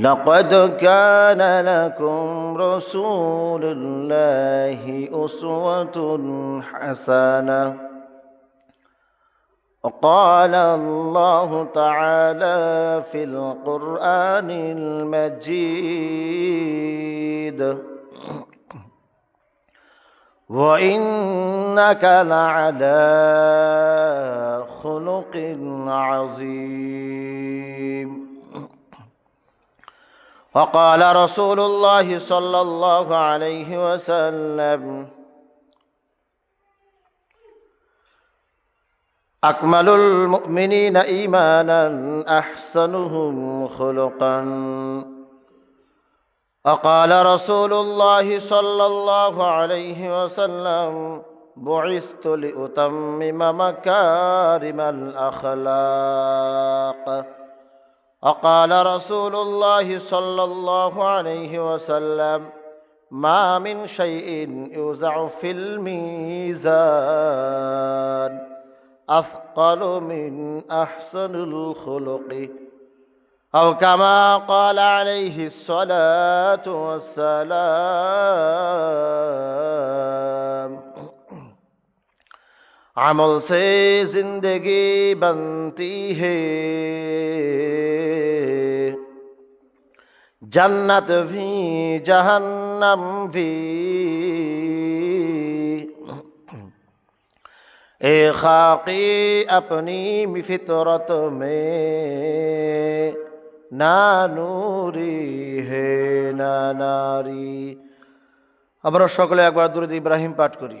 لقد كان لكم رسول الله أسوة حسنة. وقال الله تعالى في القرآن المجيد وإنك لعلى خلق عظيم. وقال رسول الله صلى الله عليه وسلم أكمل المؤمنين إيمانا أحسنهم خلقا وقال رسول الله صلى الله عليه وسلم بعثت لأتمم مكارم الأخلاق وقال رسول الله صلى الله عليه وسلم ما من شيء يوزع في الميزان أثقل من أحسن الخلق. أو كما قال عليه الصلاة والسلام আমল সে জিন্দগি বন্তি হে। জন্নত ভি, জহন্নম ভি। এ খাকি আপনি ফিতরত মে, না নুরি হে, না নারী। আমরা সকলে একবার দুরুদ ইব্রাহিম পাঠ করি।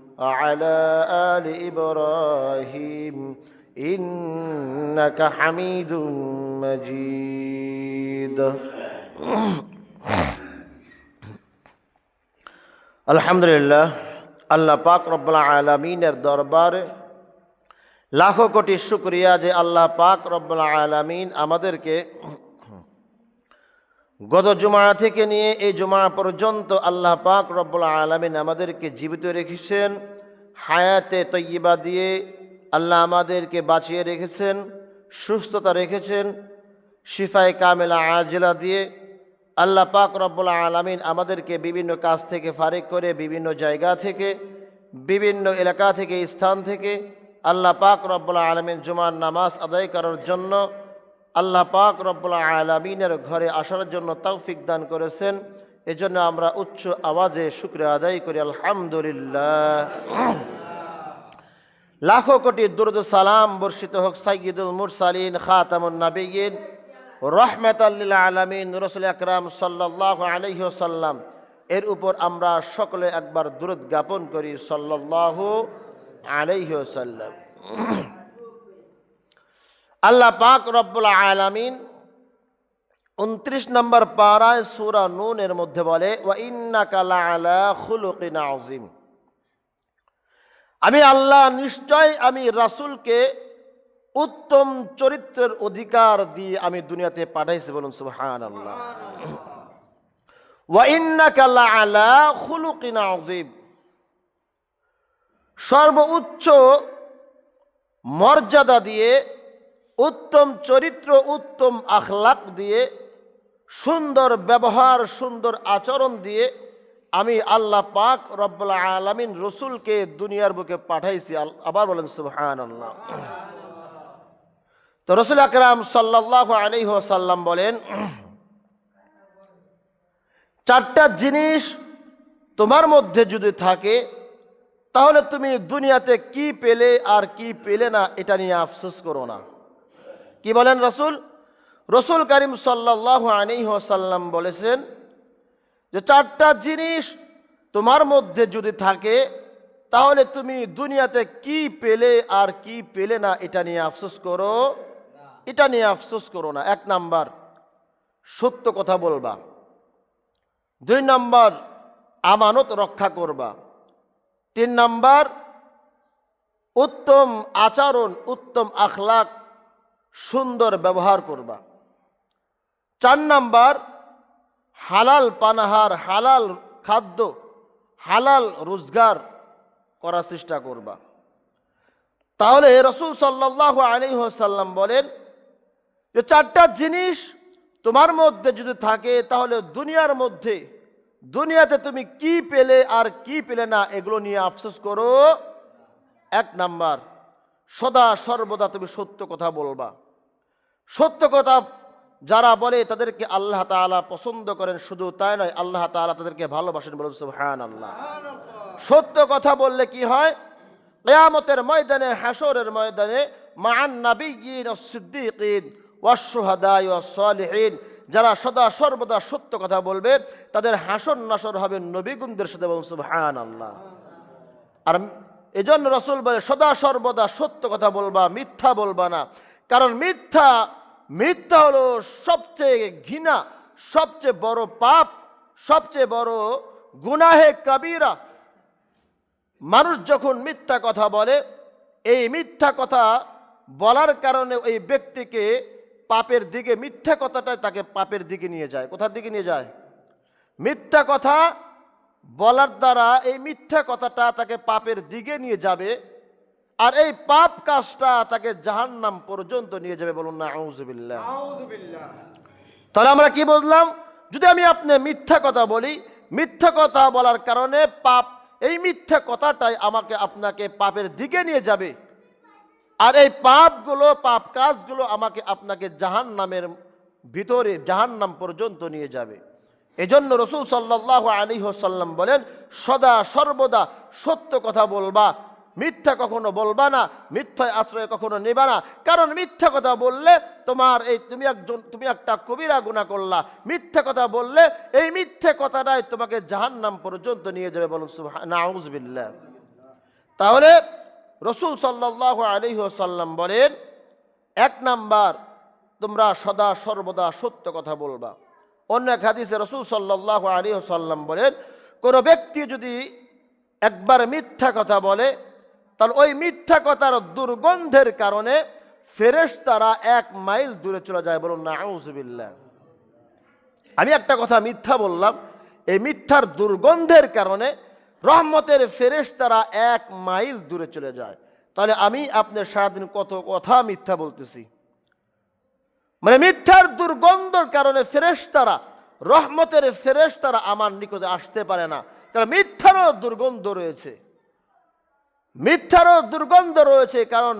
وعلى آل إبراهيم إنك حميد مجيد الحمد لله আল্লাহ পাক রব্বুল আলমিনের দরবারে লাখো কোটি শুক্রিয়া যে আল্লাহ পাক রব্বুল আলমিন আমাদেরকে গত জুমা থেকে নিয়ে এই জুমা পর্যন্ত আল্লাহ পাক রব্বুল আলমিন আমাদেরকে জীবিত রেখেছেন, হায়াতে তৈবা দিয়ে আল্লাহ আমাদেরকে বাঁচিয়ে রেখেছেন, সুস্থতা রেখেছেন শিফায় কামেলা আজলা দিয়ে আল্লাহ পাক রব্বুল আলমিন আমাদেরকে বিভিন্ন কাজ থেকে ফারেক করে বিভিন্ন জায়গা থেকে, বিভিন্ন এলাকা থেকে, স্থান থেকে আল্লাহ পাক রব্বুল্লা আলমিন জুমার নামাজ আদায় করার জন্য আল্লাহ পাক রব্বুল্লা আলমিনের ঘরে আসার জন্য তৌফিক দান করেছেন। এজন্য আমরা উচ্চ আওয়াজে শুক্রিয়া আদায় করি। আলহামদুলিল্লাহ। লাখো কোটি দুরুদ সালাম বর্ষিত হোক সাইয়দুল মুরসালিন, খাতামুন নাবিয়িন রহমতাল্লিল আলমিন, রসুল আকরাম সাল্লাহ আলহ্লাম এর উপর আমরা সকলে একবার দূরত জ্ঞাপন করি। সাল্লাহ আলহ্লাম আল্লাহ পাক রব্বুল আলামিন উনত্রিশ নম্বর পাড়ায় সুরা নুনের মধ্যে বলে আজিম আমি আল্লাহ নিশ্চয় আমি রাসুলকে উত্তম চরিত্রের অধিকার দিয়ে আমি দুনিয়াতে পাঠাইছি বলুন সুবহান আল্লাহ সর্বোচ্চ মর্যাদা দিয়ে উত্তম চরিত্র, উত্তম আখলাক দিয়ে, সুন্দর ব্যবহার, সুন্দর আচরণ দিয়ে আমি আল্লাহ পাক রব্বুল আলমিন রসুলকে দুনিয়ার বুকে পাঠাইছি। আবার বলেন সুবহান আল্লাহ তো রসুল আকরাম সাল্লাহ আলী সাল্লাম বলেন, চারটা জিনিস তোমার মধ্যে যদি থাকে, তাহলে তুমি দুনিয়াতে কি পেলে আর কি পেলে না, এটা নিয়ে আফসোস করো না। কি বলেন রসুল? রসুল করিম সাল্লাহ আলী সাল্লাম বলেছেন যে চারটা জিনিস তোমার মধ্যে যদি থাকে, তাহলে তুমি দুনিয়াতে কি পেলে আর কি পেলে না এটা নিয়ে আফসোস করো। এটা নিয়ে আফসোস করো না। এক নাম্বার, সত্য কথা বলবা। দুই নম্বর, আমানত রক্ষা করবা। তিন নম্বর, উত্তম আচরণ, উত্তম আখলাক সুন্দর ব্যবহার করবা। চার নাম্বার, হালাল পানাহার, হালাল খাদ্য, হালাল রোজগার করার চেষ্টা করবা। তাহলে রসুল সাল্লাহ আলী সাল্লাম বলেন যে চারটা জিনিস তোমার মধ্যে যদি থাকে তাহলে দুনিয়ার মধ্যে, দুনিয়াতে তুমি কি পেলে আর কি পেলে না এগুলো নিয়ে আফসোস করো। এক নাম্বার সদা সর্বদা তুমি সত্য কথা বলবা। সত্য কথা যারা বলে তাদেরকে আল্লাহ তাআলা পছন্দ করেন, শুধু তাই নয়, আল্লাহ তাআলা তাদেরকে ভালোবাসেন বলুন সুবহান আল্লাহ সত্য কথা বললে কি হয়? কেয়ামতের ময়দানে হাসরের ময়দানে মান যারা সদা সর্বদা সত্য কথা বলবে, তাদের হাসর নাসর হবে নবীগুনদের সাথে বলুন সুবহান আল্লাহ আর এই জন্য রসুল বলে, সদা সর্বদা সত্য কথা বলবা, মিথ্যা বলবা না। কারণ মিথ্যা মিথ্যা হলো সবচেয়ে ঘৃণা, সবচেয়ে বড় পাপ, সবচেয়ে বড় গুনাহে কবিরা। মানুষ যখন মিথ্যা কথা বলে, এই মিথ্যা কথা বলার কারণে ওই ব্যক্তিকে পাপের দিকে, মিথ্যা কথাটাই তাকে পাপের দিকে নিয়ে যায়। কোথার দিকে নিয়ে যায়? মিথ্যা কথা বলার দ্বারা এই মিথ্যা কথাটা তাকে পাপের দিকে নিয়ে যাবে আর এই পাপ কাজটা তাকে জাহান্নাম পর্যন্ত নিয়ে যাবে বলুন না আউজবিল্লাহ তাহলে আমরা কি বুঝলাম? যদি আমি আপনি মিথ্যা কথা বলি মিথ্যা কথা বলার কারণে পাপ এই মিথ্যা কথাটাই আমাকে আপনাকে পাপের দিকে নিয়ে যাবে। আর এই পাপগুলো পাপ কাজগুলো আমাকে আপনাকে জাহান নামের ভিতরে জাহান নাম পর্যন্ত নিয়ে যাবে। এজন্য রসুল সাল্লাহ আলী সাল্লাম বলেন, সদা সর্বদা সত্য কথা বলবা, মিথ্যা কখনো বলবা না, মিথ্যায় আশ্রয় কখনো নেবা না। কারণ মিথ্যা কথা বললে তোমার এই তুমি একজন, তুমি একটা কবিরা গুণা করলা। মিথ্যা কথা বললে এই মিথ্যে কথাটাই তোমাকে জাহান্নাম পর্যন্ত নিয়ে যাবে বলুন নাউজবিল্লা তাহলে রসুল সাল্লাহ আলী সাল্লাম বলেন, এক নাম্বার তোমরা সদা সর্বদা সত্য কথা বলবা। অন্য এক হাদিসে রসুল সাল্লাহ আলী সাল্লাম বলেন, কোনো ব্যক্তি যদি একবার মিথ্যা কথা বলে, তাহলে ওই মিথ্যা কথার দুর্গন্ধের কারণে ফেরেশ তারা এক মাইল দূরে চলে যায় বলুন না আউজবিল্লা আমি একটা কথা মিথ্যা বললাম, এই মিথ্যার দুর্গন্ধের কারণে রহমতের ফেরেশ তারা এক মাইল দূরে চলে যায়। তাহলে আমি আপনার সারাদিন কত কথা মিথ্যা বলতেছি? মানে মিথ্যার দুর্গন্ধর কারণে ফেরেশতারা, রহমতের ফেরেশতারা আমার নিকটে আসতে পারে না। কারণ মিথ্যারও দুর্গন্ধ রয়েছে। মিথ্যারও দুর্গন্ধ রয়েছে কারণ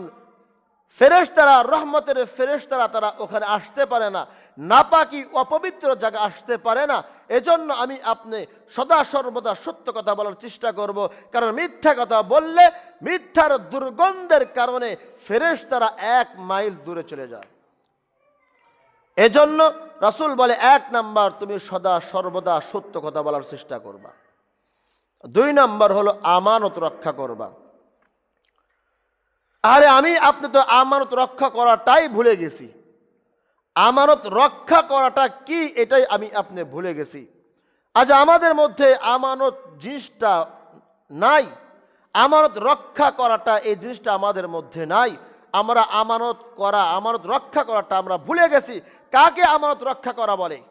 ফেরেশতারা, রহমতের ফেরেশতারা তারা ওখানে আসতে পারে না। নাপাকি, অপবিত্র জায়গা আসতে পারে না। এজন্য আমি আপনি সদা সর্বদা সত্য কথা বলার চেষ্টা করব। কারণ মিথ্যা কথা বললে মিথ্যার দুর্গন্ধের কারণে ফেরেশতারা এক মাইল দূরে চলে যায়। এজন্য রাসূল বলে, এক নাম্বার তুমি সদা সর্বদা সত্য কথা বলার চেষ্টা করবা। দুই নাম্বার হলো আমানত রক্ষা করবা। আরে আমি, আপনি তো আমানত রক্ষা করাটাই ভুলে গেছি। আমানত রক্ষা করাটা কি, এটাই আমি আপনি ভুলে গেছি। আজ আমাদের মধ্যে আমানত জিনিসটা নাই। আমানত রক্ষা করাটা এই জিনিসটা আমাদের মধ্যে নাই। আমরা আমানত করা, আমানত রক্ষা করাটা আমরা ভুলে গেছি। কাকে আমানত রক্ষা করা বলে?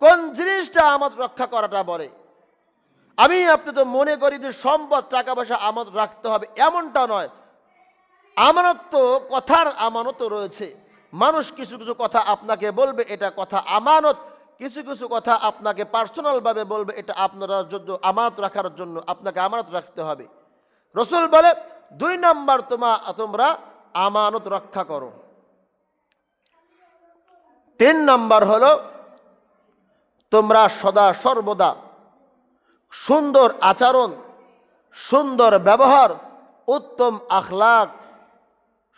কোন জিনিসটা আমানত রক্ষা করাটা বলে? আমি আপনি তো মনে করি যে সম্পদ টাকা পয়সা আমানত রাখতে হবে, এমনটা নয়। আমানত তো, কথার আমানতও রয়েছে। মানুষ কিছু কিছু কথা আপনাকে বলবে, এটা কথা আমানত। কিছু কিছু কথা আপনাকে পার্সোনালভাবে বলবে, এটা আপনারা জন্য আমানত রাখার জন্য আপনাকে আমানত রাখতে হবে। রসুল বলে, দুই নাম্বার তোমা, তোমরা আমানত রক্ষা করো। তিন নম্বর হলো, তোমরা সদা সর্বদা সুন্দর আচরণ, সুন্দর ব্যবহার, উত্তম আখলাক,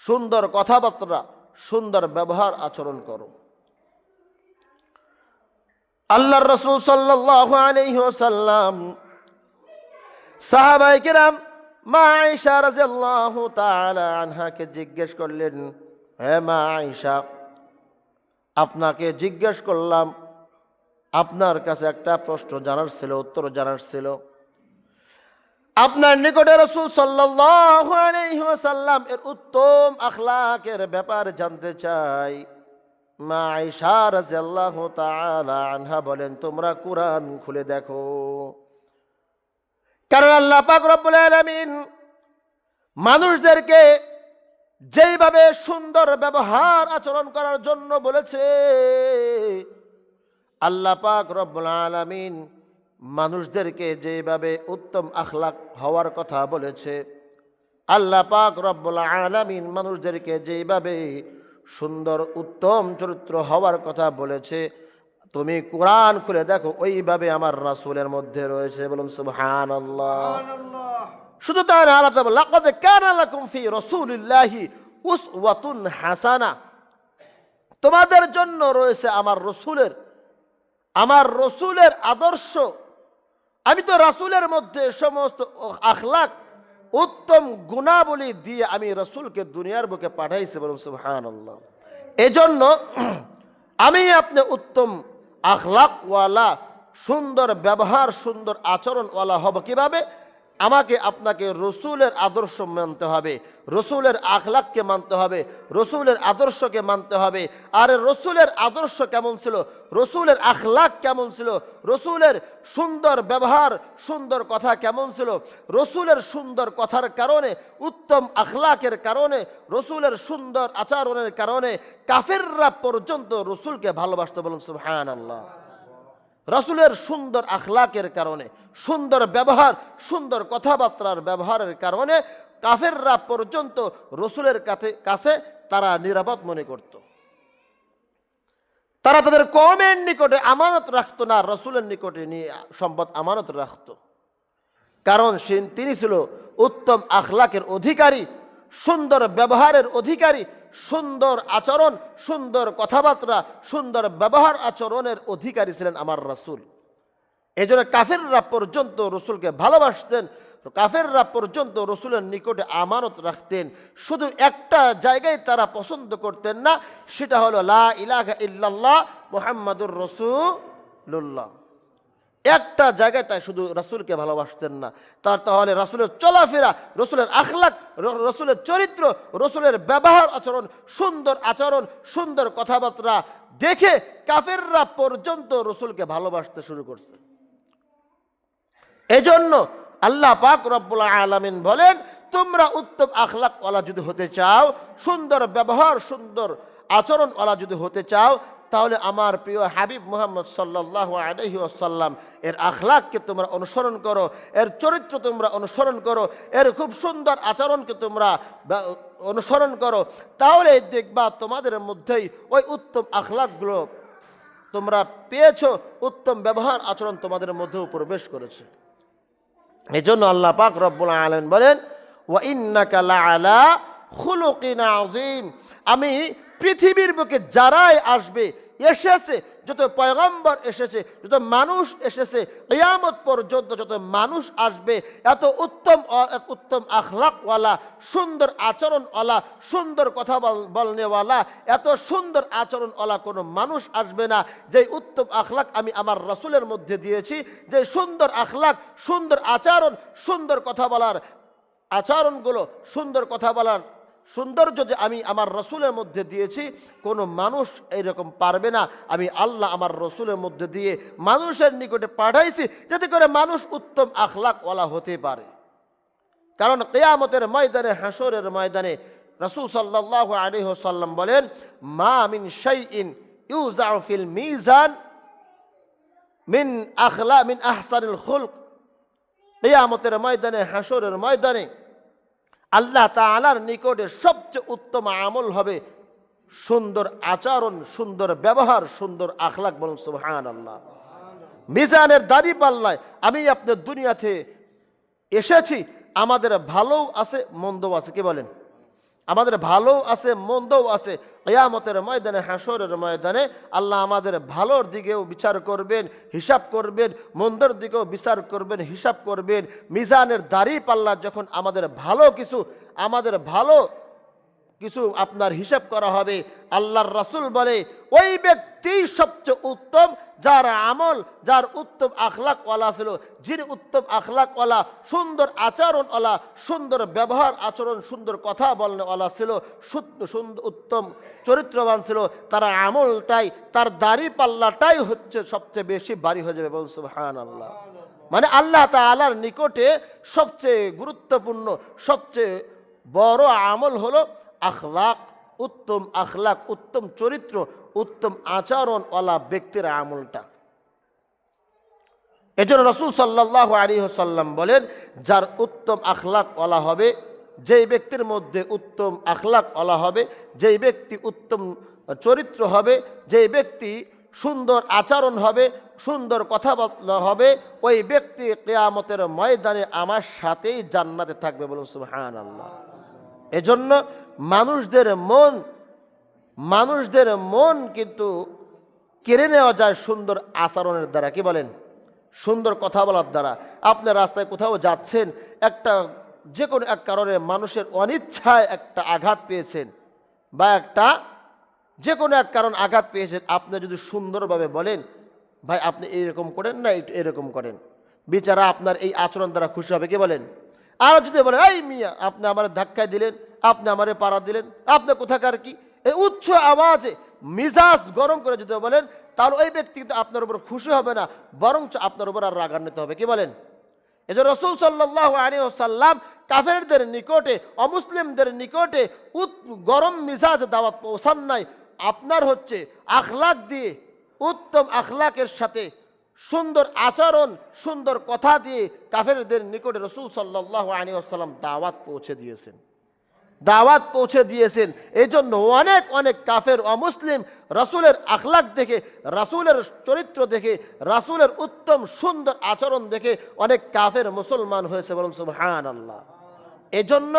সুন্দর কথাবার্তা, সুন্দর ব্যবহার আচরণ করো। আল্লাহর রসুল আলহ্লাম সাহাবাই কিরাম মা আয়সা তাআলা আনহাকে জিজ্ঞেস করলেন, হে মা আয়সা আপনাকে জিজ্ঞেস করলাম, আপনার কাছে একটা প্রশ্ন জানার ছিল, উত্তর জানার ছিল। আপনার নিকটে রসুল সাল্লাম এর উত্তম আখলাকের ব্যাপার জানতে চাই। আনহা বলেন, তোমরা কোরআন খুলে দেখো। কারণ আল্লাহ পাক রব্বুল আলামিন মানুষদেরকে যেইভাবে সুন্দর ব্যবহার আচরণ করার জন্য বলেছে, আল্লাহ পাক রব্বুল আলামিন মানুষদেরকে যেভাবে উত্তম আখলাক হওয়ার কথা বলেছে, আল্লাহ পাক রব্বুল আলামিন মানুষদেরকে যেভাবে সুন্দর, উত্তম চরিত্র হওয়ার কথা বলেছে, তুমি কোরআন খুলে দেখো, ওইভাবে আমার রাসূলের মধ্যে রয়েছে, বলুন সুবহানাল্লাহ। শুধু তাই না, আল্লাহ তাআলা লাকাদ কানা হাসানা। তোমাদের জন্য রয়েছে আমার রসুলের আমার রসুলের আদর্শ। আমি তো রাসুলের মধ্যে সমস্ত আখলাক, উত্তম গুণাবলী দিয়ে আমি রসুলকে দুনিয়ার বুকে পাঠাইছি বলুন, সুবহানাল্লাহ। এজন্য আমি আপনি উত্তম আখলাকওয়ালা, সুন্দর ব্যবহার, সুন্দর আচরণওয়ালা হব কীভাবে? আমাকে আপনাকে রসুলের আদর্শ মানতে হবে, রসুলের আখলাককে মানতে হবে, রসুলের আদর্শকে মানতে হবে। আর রসুলের আদর্শ কেমন ছিল? রসুলের আখলাক কেমন ছিল? রসুলের সুন্দর ব্যবহার, সুন্দর কথা কেমন ছিল? রসুলের সুন্দর কথার কারণে, উত্তম আখলাকের কারণে, রসুলের সুন্দর আচরণের কারণে কাফেররা পর্যন্ত রসুলকে ভালোবাসতে বলুন সুবহান আল্লাহ রসুলের সুন্দর আখলাকের কারণে সুন্দর ব্যবহার, সুন্দর কথাবার্তার ব্যবহারের কারণে কাফেররা পর্যন্ত রসুলের কাছে কাছে তারা নিরাপদ মনে করত। তারা তাদের কমের নিকটে আমানত রাখতো না, রসুলের নিকটে নিয়ে সম্পদ আমানত রাখত। কারণ সে, তিনি ছিল উত্তম আখলাকের অধিকারী, সুন্দর ব্যবহারের অধিকারী, সুন্দর আচরণ, সুন্দর কথাবার্তা, সুন্দর ব্যবহার আচরণের অধিকারী ছিলেন আমার রাসূল। এই জন্য কাফেররা পর্যন্ত রসুলকে ভালোবাসতেন কাফেররা পর্যন্ত রসুলের নিকটে আমানত রাখতেন। শুধু একটা জায়গায় তারা পছন্দ করতেন না, সেটা হলো লা ইলাহা ইল্লাল্লাহ মুহাম্মাদুর রসুল্লাহ একটা জায়গায় তাই শুধু রাসূলকে ভালোবাসতেন না, তার তাহলে রাসূলের চলাফেরা, রসুলের আখলাক, রসুলের চরিত্র, রসুলের ব্যবহার আচরণ, সুন্দর আচরণ, সুন্দর কথাবার্তা দেখে কাফেররা পর্যন্ত রসুলকে ভালোবাসতে শুরু করছে। এজন্য আল্লাহ পাক রব্বুল আলামিন বলেন, তোমরা উত্তম আখলাক ওয়ালা যদি হতে চাও, সুন্দর ব্যবহার, সুন্দর আচরণ ওয়ালা যদি হতে চাও, তাহলে আমার প্রিয় হাবিব মোহাম্মদ সাল্লাল্লাহু আলাইহি ওয়াসাল্লাম, এর আখলাককে তোমরা অনুসরণ করো, এর চরিত্র তোমরা অনুসরণ করো, এর খুব সুন্দর আচরণকে তোমরা অনুসরণ করো, তাহলে দেখবা তোমাদের মধ্যেই ওই উত্তম আখলাকগুলো তোমরা পেয়েছ, উত্তম ব্যবহার আচরণ তোমাদের মধ্যেও প্রবেশ করেছে। এই জন্য আল্লাহ পাক রব্বুল আলম বলেন, ওয়া ইন্নাকা লাআলা খুলুকিন আযীম। আমি পৃথিবীর বুকে যারাই আসবে, এসেছে যত পয়গম্বর এসেছে, যত মানুষ এসেছে, কিয়ামত পর্যন্ত যত মানুষ আসবে, এত উত্তম উত্তম আখলাকওয়ালা, সুন্দর আচরণওয়ালা, সুন্দর কথা বল- বলনেওয়ালা, এত সুন্দর আচরণওয়ালা কোনো মানুষ আসবে না। যে উত্তম আখলাক আমি আমার রসুলের মধ্যে দিয়েছি, যে সুন্দর আখলাক, সুন্দর আচরণ, সুন্দর কথা বলার আচরণগুলো, সুন্দর কথা বলার সৌন্দর্য যে আমি আমার রসুলের মধ্যে দিয়েছি, কোনো মানুষ এইরকম পারবে না। আমি আল্লাহ আমার রসুলের মধ্যে দিয়ে মানুষের নিকটে পাঠাইছি, যাতে করে মানুষ উত্তম আখলাকওয়ালা হতে পারে। কারণ কেয়ামতের ময়দানে হাসরের ময়দানে রসুল সাল্লাহ আলিহ সাল্লাম বলেন, মা মিন শাইইন ইউজাউ ফিল মিজান মিন আখলা, মিন আহসানুল খুলক। কেয়ামতের ময়দানে হাসরের ময়দানে আল্লাহ তালার নিকটে সবচেয়ে উত্তম আমল হবে সুন্দর আচরণ, সুন্দর ব্যবহার, সুন্দর আখলাক বলুন সুহান আল্লাহ মিজানের দাড়ি পাল্লায় আমি আপনার দুনিয়াতে এসেছি, আমাদের ভালো আছে মন্দ আছে, কি বলেন? আমাদের ভালো আছে, মন্দও আছে। কেয়ামতের ময়দানে হাসরের ময়দানে আল্লাহ আমাদের ভালোর দিকেও বিচার করবেন, হিসাব করবেন, মন্দর দিকেও বিচার করবেন, হিসাব করবেন। মিজানের দাড়ি পাল্লা যখন আমাদের ভালো কিছু, আমাদের ভালো কিছু আপনার হিসাব করা হবে। আল্লাহর রাসূল বলে, ওই ব্যক্তি সবচেয়ে উত্তম, যার আমল, যার উত্তম আখলাক আখলাকওয়ালা ছিল। যিনি উত্তম আখলাকওয়ালা, সুন্দর আচরণওয়ালা, সুন্দর ব্যবহার, আচরণ, সুন্দর কথা বলনেওয়ালা ছিল সুন্দর উত্তম, চরিত্রবান ছিল। তার আমলটাই, তার দাড়ি পাল্লাটাই হচ্ছে সবচেয়ে বেশি বাড়ি হয়ে যাবে বলুন সুবহান আল্লাহ মানে আল্লাহ তাআলার নিকটে সবচেয়ে গুরুত্বপূর্ণ, সবচেয়ে বড় আমল হলো আখলাক, উত্তম আখলাক, উত্তম চরিত্র, উত্তম আচরণওয়ালা ব্যক্তির আমলটা। এজন্য রসুল সাল্লাহ আলী সাল্লাম বলেন, যার উত্তম আখলাকওয়ালা হবে, যেই ব্যক্তির মধ্যে উত্তম আখলাকওয়ালা হবে, যেই ব্যক্তি উত্তম চরিত্র হবে, যেই ব্যক্তি সুন্দর আচরণ হবে, সুন্দর কথাবার্তা হবে, ওই ব্যক্তি কেয়ামতের ময়দানে আমার সাথেই জান্নাতে থাকবে বলুন সুবহান আল্লাহ এজন্য মানুষদের মন মানুষদের মন কিন্তু কেড়ে নেওয়া যায় সুন্দর আচরণের দ্বারা। কি বলেন? সুন্দর কথা বলার দ্বারা। আপনি রাস্তায় কোথাও যাচ্ছেন, একটা যে কোনো এক কারণে মানুষের অনিচ্ছায় একটা আঘাত পেয়েছেন বা একটা যে কোনো এক কারণ আঘাত পেয়েছেন, আপনি যদি সুন্দরভাবে বলেন, ভাই, আপনি এইরকম করেন না, একটু এরকম করেন। বিচারা আপনার এই আচরণ দ্বারা খুশি হবে, কি বলেন? আর যদি বলেন, এই মিয়া, আপনি আমার ধাক্কায় দিলেন। আপনি আমারে পাড়া দিলেন। আপনি কোথাকার কি? এই উচ্চ আওয়াজে মিজাজ গরম করে যদি বলেন, তাহলে ওই ব্যক্তি কিন্তু আপনার উপর খুশি হবে না, বরঞ্চ আপনার উপর আর রাগান্বিত হবে। কি বলেন? এই যে রসুল সাল্লাহ আলী সাল্লাম কাফেরদের নিকটে, অমুসলিমদের নিকটে গরম মিজাজ দাওয়াত পৌঁছান নাই। আপনার হচ্ছে আখলাক দিয়ে, উত্তম আখলাকের সাথে সুন্দর আচরণ, সুন্দর কথা দিয়ে কাফেরদের নিকটে রসুল সাল্লাহ আলী আসসালাম দাওয়াত পৌঁছে দিয়েছেন। দাওয়াত পৌঁছে দিয়েছেন। এই জন্য অনেক অনেক কাফের অমুসলিম রাসূলের আখলাক দেখে, রাসূলের চরিত্র দেখে, রাসূলের উত্তম, সুন্দর আচরণ দেখে অনেক কাফের মুসলমান হয়েছে বলুন সুবহান আল্লাহ এজন্য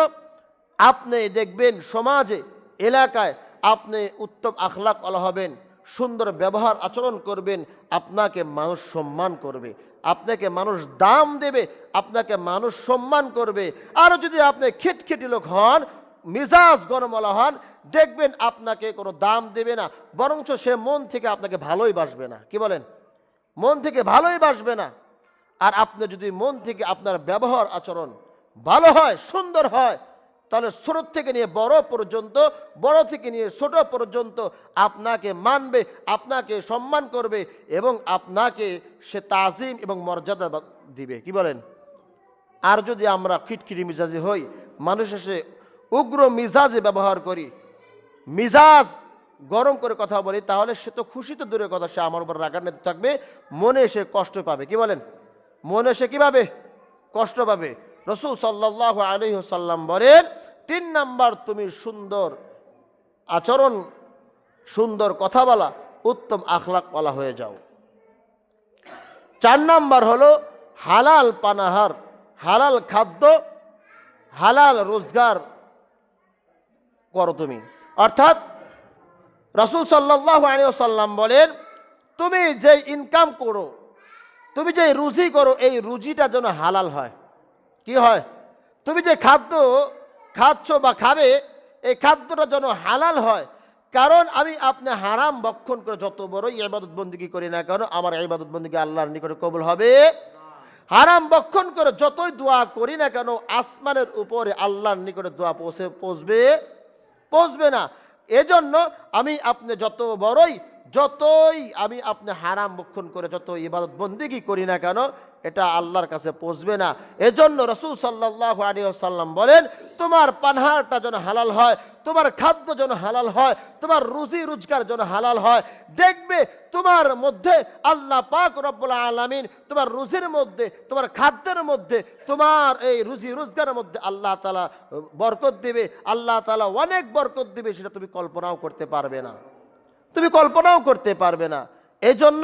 আপনি দেখবেন সমাজে, এলাকায় আপনি উত্তম আখলাক আলা হবেন, সুন্দর ব্যবহার আচরণ করবেন, আপনাকে মানুষ সম্মান করবে, আপনাকে মানুষ দাম দেবে, আপনাকে মানুষ সম্মান করবে। আর যদি আপনি খিটখিটি লোক হন মিজাজ গরমওয়ালা হন, দেখবেন আপনাকে কোনো দাম দেবে না, বরঞ্চ সে মন থেকে আপনাকে ভালোই বাসবে না। কি বলেন? মন থেকে ভালোই বাসবে না। আর আপনি যদি মন থেকে আপনার ব্যবহার আচরণ ভালো হয়, সুন্দর হয়, তাহলে ছোট থেকে নিয়ে বড় পর্যন্ত, বড় থেকে নিয়ে ছোট পর্যন্ত আপনাকে মানবে, আপনাকে সম্মান করবে এবং আপনাকে সে তাজিম এবং মর্যাদা দিবে। কি বলেন? আর যদি আমরা খিটখিটি মিজাজে হই, মানুষ এসে উগ্র মিজাজে ব্যবহার করি। মিজাজ গরম করে কথা বলি, তাহলে সে তো খুশি তো দূরের কথা, সে আমার উপর রাগান্বিত থাকবে, মনে সে কষ্ট পাবে। কি বলেন? মনে সে কি পাবে কষ্ট পাবে। রসুল সাল্লাহ আলী সাল্লাম বলেন, তিন নাম্বার তুমি সুন্দর আচরণ, সুন্দর কথা বলা উত্তম আখলাক বলা হয়ে যাও। চার নাম্বার হলো হালাল পানাহার, হালাল খাদ্য, হালাল রোজগার করো তুমি। অর্থাৎ রসুল সাল্লাহ আলিয়াল্লাম বলেন, তুমি যে ইনকাম করো, তুমি যে রুজি করো, এই রুজিটা যেন হালাল হয়। কি হয়? তুমি যে খাদ্য খাচ্ছ বা খাবে, এই খাদ্যটা যেন হালাল হয়। কারণ আমি আপনি হারাম বক্ষণ করে যত বড়ই ইবাদত বন্দিগি করি না কেন, আমার ইবাদত বন্দিগি আল্লাহর নিকটে কবল হবে। হারাম বক্ষণ করে যতই দোয়া করি না কেন, আসমানের উপরে আল্লাহর নিকটে দোয়া পৌঁছে, পৌঁছবে পৌঁছবে না। এজন্য আমি আপনি যত বড়ই, যতই আমি আপনি হারাম বক্ষণ করে যত ইবাদত বন্দিগি করি না কেন এটা আল্লাহর কাছে পৌঁছবে না। এজন্য রসুল সাল্লাহ আলী সাল্লাম বলেন, তোমার পানহারটা যেন হালাল হয়, তোমার খাদ্য যেন হালাল হয়, তোমার রুজি রোজগার যেন হালাল হয়, দেখবে তোমার মধ্যে আল্লাহ পাক রব্বুল আলামিন তোমার রুজির মধ্যে, তোমার খাদ্যের মধ্যে, তোমার এই রুজি রোজগারের মধ্যে আল্লাহ তালা বরকত দিবে। আল্লাহ তালা অনেক বরকত দিবে, সেটা তুমি কল্পনাও করতে পারবে না। তুমি কল্পনাও করতে পারবে না। এই জন্য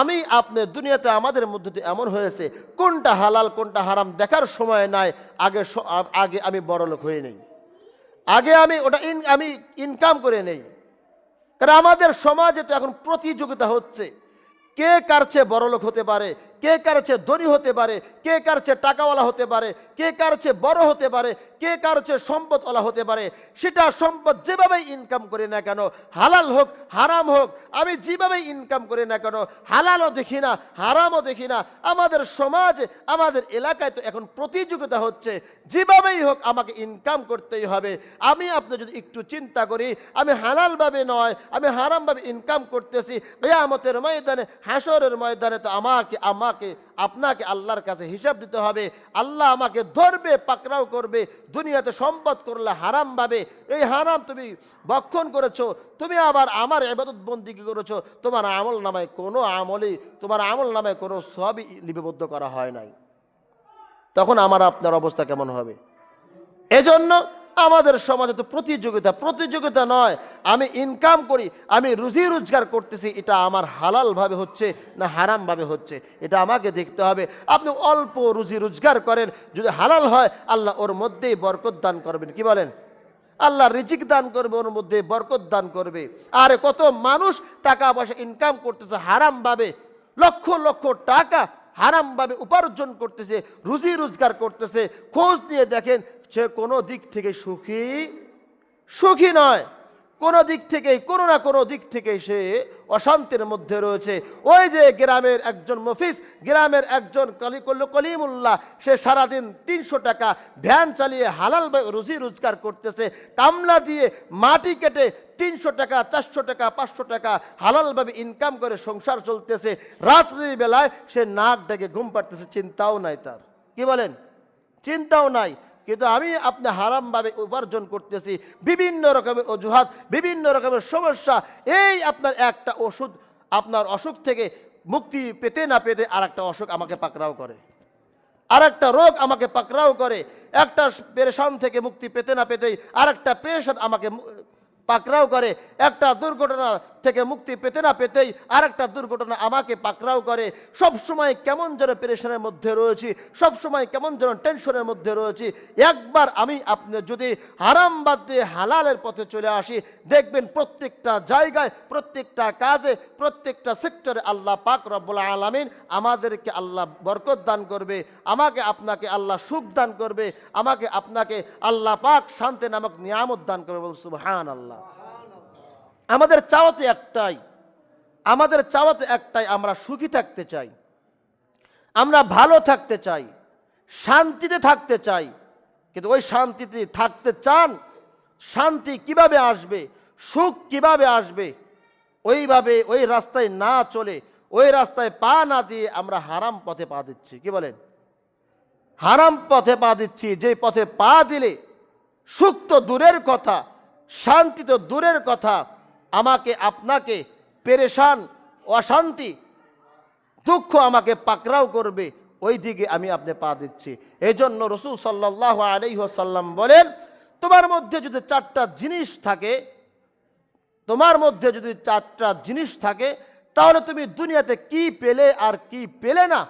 আমি আপনি দুনিয়াতে আমাদের মধ্যে এমন হয়েছে, কোনটা হালাল, কোনটা হারাম দেখার সময় নাই, আগে আগে আমি বড় লোক হয়ে নেই। আগে আমি ওটা ইন আমি ইনকাম করে নেই। কারণ আমাদের সমাজে তো এখন প্রতিযোগিতা হচ্ছে। কে কারছে চেয়ে বড় লোক হতে পারে কে কার চেয়ে ধনী হতে পারে, কে কার চেয়ে টাকাওয়ালা হতে পারে, কে কার চেয়ে বড় হতে পারে, কে কার চেয়ে সম্পদওয়ালা হতে পারে, সেটা সম্পদ যেভাবেই ইনকাম করি না কেন, হালাল হোক, হারাম হোক, আমি যেভাবেই ইনকাম করি না কেন, হালালও দেখি না, হারামও দেখি না, আমাদের সমাজে, আমাদের এলাকায় তো এখন প্রতিযোগিতা হচ্ছে, যেভাবেই হোক আমাকে ইনকাম করতেই হবে, আমি আপনি যদি একটু চিন্তা করি, আমি হালালভাবে নয়, আমি হারামভাবে ইনকাম করতেছি, কেয়ামতের ময়দানে, হাসরের ময়দানে তো আমাকে আমাকে, আপনাকে আল্লাহর কাছে হিসাব দিতে হবে। আল্লাহ আমাকে ধরবে, পাকড়াও করবে, দুনিয়াতে সম্পদ করলে হারামভাবে এই হারাম তুমি বক্ষণ করেছ, তুমি আবার আমার এবাদত বন্দিকে করেছ? তোমার আমল নামায় কোনো আমলই, তোমার আমল নামায় কোনো সবই লিপিবদ্ধ করা হয় নাই। তখন আমার আপনার অবস্থা কেমন হবে? এজন্য আমাদের সমাজে তো প্রতিযোগিতা প্রতিযোগিতা নয়। আমি ইনকাম করি, আমি রুজি রোজগার করতেছি, এটা আমার হালালভাবে হচ্ছে না হারামভাবে হচ্ছে? এটা আমাকে দেখতে হবে। আপনি অল্প রুজি রোজগার করেন, যদি হালাল হয়, আল্লাহ ওর মধ্যেই বরকত দান করবেন। কি বলেন? আল্লাহ রিজিক দান করবে, ওর মধ্যে বরকত দান করবে। আর কত মানুষ টাকা পয়সা ইনকাম করতেছে হারামভাবে, লক্ষ লক্ষ টাকা হারামভাবে উপার্জন করতেছে, রুজি রোজগার করতেছে। খোঁজ নিয়ে দেখেন সে কোনো দিক থেকে সুখী সুখী নয়। কোনো দিক থেকে, কোনো না কোনো দিক থেকে সে অশান্তির মধ্যে রয়েছে। ওই যে গ্রামের একজন মফিস, গ্রামের একজন কলি কল- কলিমুল্লাহ, সে সারাদিন তিনশো টাকা ভ্যান চালিয়ে হালাল রুজি রোজগার করতেছে, কামলা দিয়ে মাটি কেটে তিনশো টাকা, চারশো টাকা, পাঁচশো টাকা হালালভাবে ইনকাম করে সংসার চলতেছে। রাত্রি বেলায় সে নাক ডেকে ঘুম পাড়তেছে, চিন্তাও নাই তার। কি বলেন? চিন্তাও নাই। কিন্তু আমি আপনি হারামভাবে উপার্জন করতেছি, বিভিন্ন রকমের অজুহাত, বিভিন্ন রকমের সমস্যা, এই আপনার একটা ওষুধ, আপনার অসুখ থেকে মুক্তি পেতে না পেতে আর একটা অসুখ আমাকে পাকড়াও করে। আর একটা রোগ আমাকে পাকড়াও করে। একটা পেরেশান থেকে মুক্তি পেতে না পেতেই আর একটা পেরেশান আমাকে পাকড়াও করে। একটা দুর্ঘটনা থেকে মুক্তি পেতে না পেতেই আর একটা দুর্ঘটনা আমাকে পাকড়াও করে। সব সময় কেমন যেন পেরেশানের মধ্যে রয়েছি, সব সময় কেমন যেন টেনশনের মধ্যে রয়েছি। একবার আমি আপনি যদি হারাম বাদ দিয়ে হালালের পথে চলে আসি, দেখবেন প্রত্যেকটা জায়গায়, প্রত্যেকটা কাজে, প্রত্যেকটা সেক্টরে আল্লাহ পাক রব্বুল আলামিন আমাদেরকে আল্লাহ বরকত দান করবে, আমাকে আপনাকে আল্লাহ সুখ দান করবে, আমাকে আপনাকে আল্লাহ পাক শান্তি নামক নিয়ামত দান করবে বল সুবহান আল্লাহ আমাদের চাওয়াতে একটাই, আমাদের চাওয়াতে একটাই আমরা সুখী থাকতে চাই, আমরা ভালো থাকতে চাই, শান্তিতে থাকতে চাই। কিন্তু ওই শান্তিতে থাকতে চান, শান্তি কীভাবে আসবে, সুখ কীভাবে আসবে, ওইভাবে ওই রাস্তায় না চলে, ওই রাস্তায় পা না দিয়ে আমরা হারাম পথে পা দিচ্ছি। কি বলেন? হারাম পথে পা দিচ্ছি, যে পথে পা দিলে সুখ তো দূরের কথা, শান্তি তো দূরের কথা আমাকে, আপনাকে পেরেশান, অশান্তি, দুঃখ আমাকে পাকড়াও করবে, ওই দিকে আমি আপনি পা দিচ্ছি। এই জন্য রসুল সাল্লাহ আলাইসাল্লাম বলেন, তোমার মধ্যে যদি চারটা জিনিস থাকে, তোমার মধ্যে যদি চারটা জিনিস থাকে, তাহলে তুমি দুনিয়াতে কি পেলে আর কি পেলে না,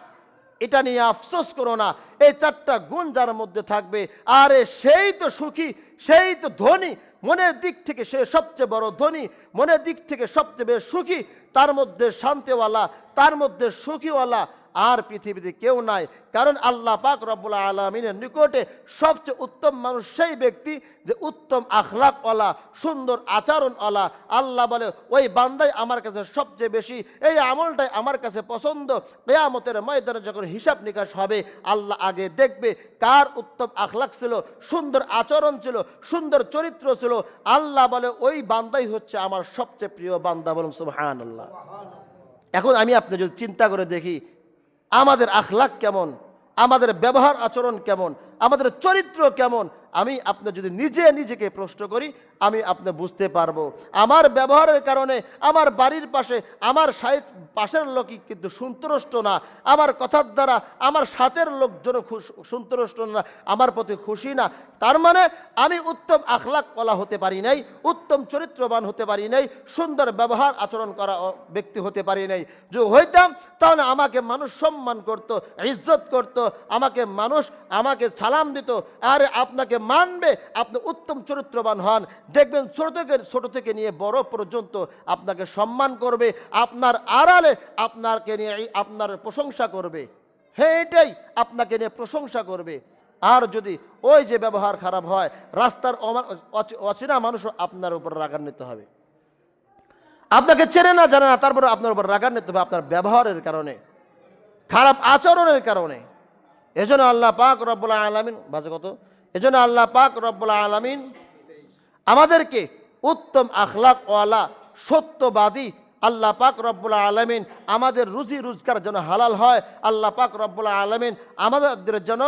এটা নিয়ে আফসোস করো না। এই চারটা গুণ যার মধ্যে থাকবে, আরে সেই তো সুখী, সেই তো ধনী মনের দিক থেকে সে সবচেয়ে বড় ধনী, মনের দিক থেকে সবচেয়ে বেশ সুখী, তার মধ্যে শান্তিওয়ালা, তার মধ্যে সুখীওয়ালা আর পৃথিবীতে কেউ নাই। কারণ আল্লাহ পাক রব্বুল আলমিনের নিকটে সবচেয়ে উত্তম মানুষ সেই ব্যক্তি যে উত্তম আখলাকওয়ালা, সুন্দর আচরণ আচরণওয়ালা। আল্লাহ বলে, ওই বান্দাই আমার কাছে সবচেয়ে বেশি, এই আমলটাই আমার কাছে পছন্দ। কেয়ামতের ময়দানে যখন হিসাব নিকাশ হবে, আল্লাহ আগে দেখবে কার উত্তম আখলাক ছিল, সুন্দর আচরণ ছিল, সুন্দর চরিত্র ছিল। আল্লাহ বলে, ওই বান্দাই হচ্ছে আমার সবচেয়ে প্রিয় বান্দা। বলুন সুবহান আল্লাহ এখন আমি আপনি যদি চিন্তা করে দেখি আমাদের আখলাক কেমন? আমাদের ব্যবহার আচরণ কেমন? আমাদের চরিত্র কেমন? আমি আপনার যদি নিজে নিজেকে প্রশ্ন করি আমি আপনি বুঝতে পারব। আমার ব্যবহারের কারণে আমার বাড়ির পাশে, আমার সাইড পাশের লোকই কিন্তু সন্তুষ্ট না। আমার কথার দ্বারা আমার সাথের লোকজন সন্তুষ্ট না, আমার প্রতি খুশি না। তার মানে আমি উত্তম আখলাক কলা হতে পারি নাই, উত্তম চরিত্রবান হতে পারি নাই, সুন্দর ব্যবহার আচরণ করা ব্যক্তি হতে পারি নাই। যে হইতাম, তাহলে আমাকে মানুষ সম্মান করত, ইজ্জত করত, আমাকে মানুষ আমাকে সালাম দিত। আরে আপনাকে মানবে, আপনি উত্তম চরিত্রবান হন। দেখবেন ছোট থেকে ছোট থেকে নিয়ে বড় পর্যন্ত আপনাকে সম্মান করবে, আপনার আড়ালে আপনাকে নিয়ে আপনার প্রশংসা করবে। হ্যাঁ এটাই আপনাকে নিয়ে প্রশংসা করবে। আর যদি ওই যে ব্যবহার খারাপ হয়, রাস্তার অচেনা মানুষও আপনার উপর রাগান্বিত হবে। আপনাকে চেনে না, জানে না, তারপরে আপনার উপর রাগান্বিত হবে আপনার ব্যবহারের কারণে, খারাপ আচরণের কারণে। এজন্য আল্লাহ পাক রব্বুল আলামিন, বাজে কত? এজন্য আল্লাহ পাক রব্বুল আলামিন আমাদেরকে উত্তম আখলাক ওয়ালা সত্যবাদী আল্লাহ পাক রব্বুল আলমিন আমাদের রুজি রোজগার যেন হালাল হয়, আল্লাহ পাক রব্বুল আলমিন আমাদের যেন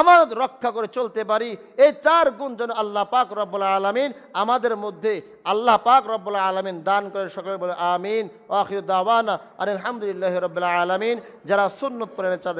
আমাদের রক্ষা করে চলতে পারি। এই চার গুণ যেন আল্লাহ পাক রব্বুল আলমিন আমাদের মধ্যে আল্লাহ পাক রব্বুল আলমিন দান করে। সকলে বলে আমিন। ওয়াহিদ দাওয়ানা আর আলহামদুলিল্লাহ রব্বুল আলমিন। যারা সুন্নত পরে চার